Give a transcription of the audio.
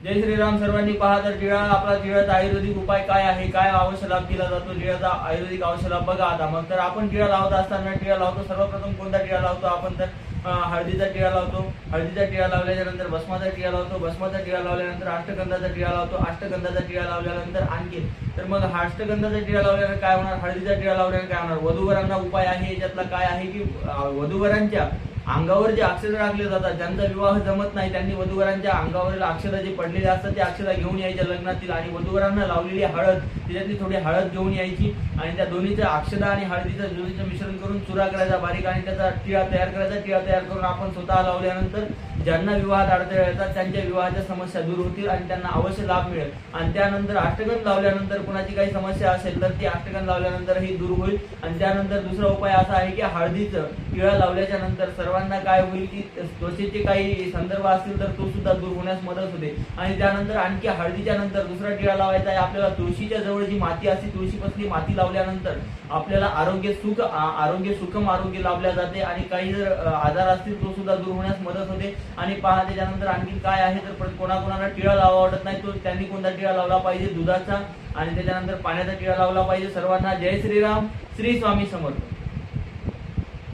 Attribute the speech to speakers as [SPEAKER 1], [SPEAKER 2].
[SPEAKER 1] जय श्रीराम सर्वांनी पहा तर टिळा आपला टिळाचा आयुर्वेदिक उपाय काय आहे? काय आवश्यक लाभ जातो? टिळाचा आयुर्वेदिक आवश्यक लाभ बघा आता. मग तर आपण टिळा लावत असताना टिळा लावतो. सर्वप्रथम कोणता टिळा लावतो? आपण तर हळदीचा टिळा लावतो. हळदीचा टिळा लावल्याच्या नंतर भस्माचा टिळा लावतो. भस्माचा टिळा लावल्यानंतर अष्टगंधाचा टिळा लावतो. अष्टगंधाचा टिळा लावल्यानंतर आणखी तर मग अष्टगंधाचा टिळा लावल्यानंतर काय होणार? हळदीचा टिळा लावल्याने काय होणार? वधूवरांना उपाय आहे? याच्यातला काय आहे की वधूवरांच्या अंगावर जे अक्षर टाकले जातात ज्यांचा विवाह जमत नाही त्यांनी वधूवरांच्या अंगावरील अक्षरं जे पडलेले असतात ते अक्षर घेऊन यायच्या लग्नातील आणि वधूवरांना लावलेली हळद त्याच्यातली थोडी हळद घेऊन यायची आणि त्या दोन्हीचं अक्षर आणि हळदीचं दोन्हीचं मिश्रण करून चुरा करायचा बारीक आणि त्याचा टिळा तयार करायचा टिळा तयार करून आपण स्वतः लावल्यानंतर ज्यांना विवाहात अडथळे येतात त्यांच्या विवाहाच्या समस्या दूर होतील आणि त्यांना अवश्य लाभ मिळेल. आणि त्यानंतर अष्टगंध लावल्यानंतर कुणाची काही समस्या असेल तर ती अष्टगंध लावल्यानंतरही दूर होईल. आणि त्यानंतर दुसरा उपाय असा आहे की हळदीचं टिळा लावल्याच्या नंतर सर्वांना काय होईल की त्वचेचे काही संदर्भ असतील तर तो सुद्धा दूर होण्यास मदत होते. आणि त्यानंतर आणखी हळदीच्या नंतर दुसरा टिळा लावायचा आहे. आपल्याला तुळशीच्या जवळ जी माती असते तुळशीपासली माती लावल्यानंतर आपल्याला आरोग्य सुख आरोग्य सुखम आरोग्य लाभल्या जाते. आणि काही जर आजार असतील तो सुद्धा दूर होण्यास मदत होते. आणि पहा त्याच्यानंतर आणखी काय आहे तर कोणाकोणाला टिळा लावा आवडत नाही तो त्यांनी कोणता टिळा लावला पाहिजे? दुधाचा. आणि त्याच्यानंतर पाण्याचा टिळा लावला पाहिजे सर्वांना. जय श्रीराम. श्री स्वामी समर्थ.